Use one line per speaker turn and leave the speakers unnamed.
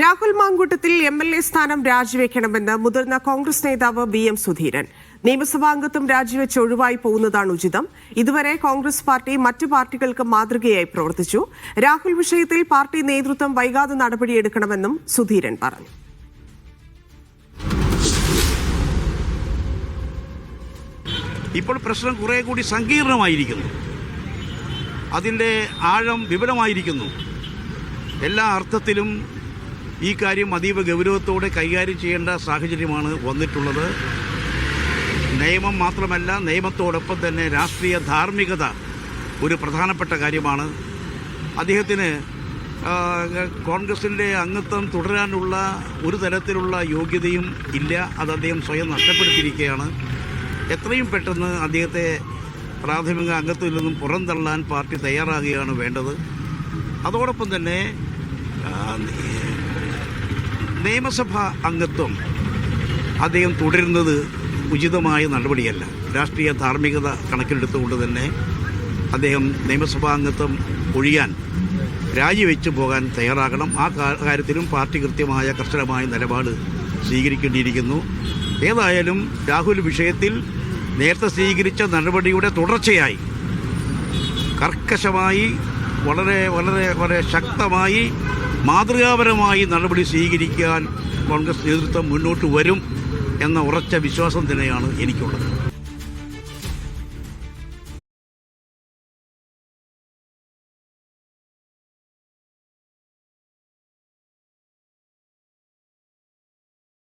Rahul Mamkootathil M L A സ്ഥാനം രാജിവെക്കണമെന്ന് മുതിർന്ന കോൺഗ്രസ് നേതാവ് ബി എം സുധീരൻ. നിയമസഭാംഗത്വം രാജിവെച്ച് ഒഴിവായി പോകുന്നതാണ് ഉചിതം. ഇതുവരെ കോൺഗ്രസ് പാർട്ടി മറ്റു പാർട്ടികൾക്ക് മാതൃകയായി പ്രവർത്തിച്ചു. രാഹുൽ വിഷയത്തിൽ പാർട്ടി നേതൃത്വം വൈകാതെ നടപടിയെടുക്കണമെന്നും സുധീരൻ പറഞ്ഞു.
ഇപ്പോൾ പ്രശ്നം കുറേ കൂടി സങ്കീർണമായിരിക്കുന്നു. അതിന്റെ ആഴം വിപുലമായിരിക്കുന്നു. എല്ലാ അർത്ഥത്തിലും ഈ കാര്യം അതീവ ഗൗരവത്തോടെ കൈകാര്യം ചെയ്യേണ്ട സാഹചര്യമാണ് വന്നിട്ടുള്ളത്. നിയമം മാത്രമല്ല നിയമത്തോടൊപ്പം തന്നെ രാഷ്ട്രീയ ധാർമ്മികത ഒരു പ്രധാനപ്പെട്ട കാര്യമാണ്. അദ്ദേഹത്തിന് കോൺഗ്രസിന്റെ അംഗത്വം തുടരാനുള്ള ഒരു തരത്തിലുള്ള യോഗ്യതയും ഇല്ല. അത് അദ്ദേഹം സ്വയം നഷ്ടപ്പെടുത്തിയിരിക്കുകയാണ്. എത്രയും പെട്ടെന്ന് അദ്ദേഹത്തെ പ്രാഥമിക അംഗത്വത്തിൽ നിന്നും പുറന്തള്ളാൻ പാർട്ടി തയ്യാറാകുകയാണ് വേണ്ടത്. അതോടൊപ്പം തന്നെ നിയമസഭാ അംഗത്വം അദ്ദേഹം തുടരുന്നത് ഉചിതമായ നടപടിയല്ല. രാഷ്ട്രീയ ധാർമ്മികത കണക്കിലെടുത്തുകൊണ്ട് തന്നെ അദ്ദേഹം നിയമസഭാ അംഗത്വം ഒഴിയാൻ രാജിവെച്ചു പോകാൻ തയ്യാറാകണം. ആ കാര്യത്തിലും പാർട്ടി കൃത്യമായ കർശനമായ നിലപാട് സ്വീകരിക്കേണ്ടിയിരിക്കുന്നു. ഏതായാലും രാഹുൽ വിഷയത്തിൽ നേരത്തെ സ്വീകരിച്ച നടപടിയുടെ തുടർച്ചയായി കർക്കശമായി വളരെ വളരെ വളരെ ശക്തമായി മാതൃകാപരമായി നടപടി സ്വീകരിക്കാൻ കോൺഗ്രസ് നേതൃത്വം മുന്നോട്ട് വരും എന്ന ഉറച്ച വിശ്വാസം തന്നെയാണ് എനിക്കുള്ളത്.